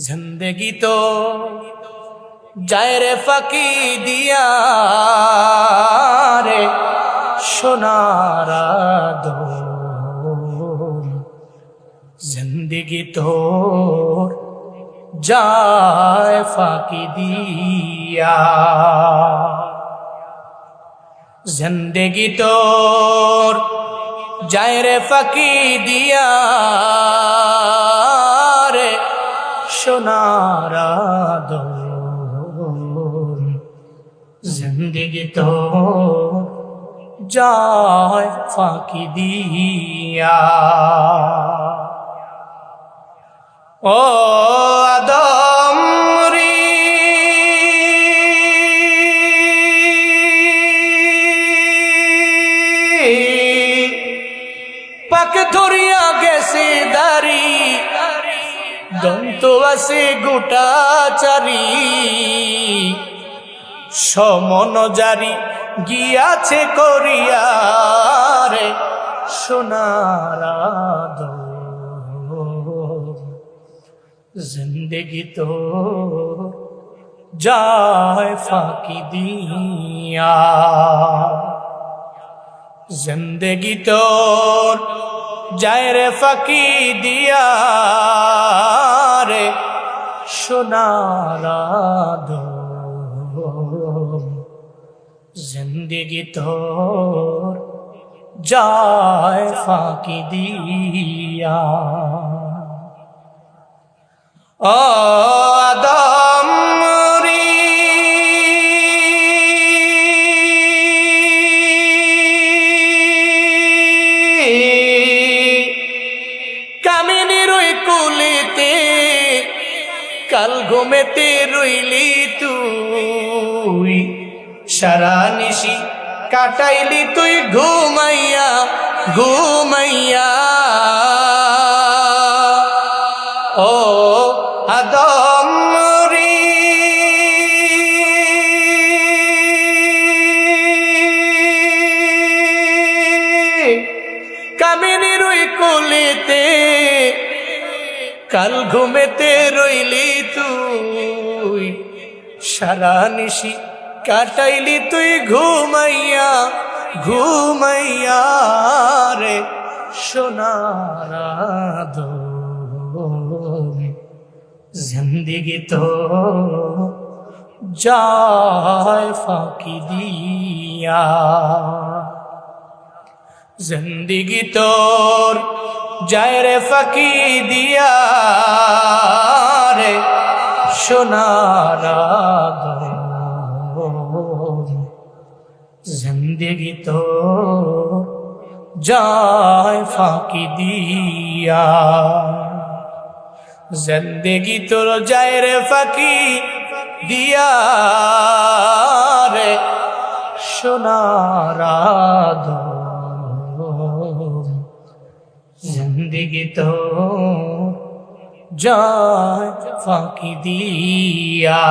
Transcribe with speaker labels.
Speaker 1: জিন্দগি তো যায় রে ফাঁকি দিয়া রে সোনারা জিন্দগি তোর যায় ফাঁকি দিয়া জিন্দগি তোর যায় রে ফাঁকি দিয়া জিন্দগি তোর যায় ফাঁকি দিয়া ও আদম রে পাকে ধরিয়া গেছে দাড়ি, দন্ত আছে গোটা চারি। সমন জারি গিয়াছে করিয়া রে সোনারা জিন্দগি তো যায় ফাঁকি দিয়া। জিন্দগি তোর যায় রে ফাঁকি দিয়া রে সোনারা জিন্দগি তোর যায় ফাঁকি দিয়া ও আদম রে কামিনী রই কুলিতে, কাল ঘুমেতে রইলি তুই। সারা নিশি কাটাইলি তুই ঘুমাইয়া ঘুমাইয়া। ও আদম রে কামিনী রই কুলিতে, কাল ঘুমেতে রইলি তুই। সারা নিশি কাটাইলি তুই ঘুমাইয়া ঘুমাইয়া রে সোনারা জিন্দিগি তো যায় ফাঁকি দিয়া। জিন্দিগি তোর যায় রে ফাঁকি দিয়া রে সোনারা জিন্দিগি তোর যায় ফাঁকি দিয়া। জিন্দিগি তোর যায় রে ফাঁকি দিয়া রে সোনারা জিন্দগি তো যায় ফাঁকি দিয়া।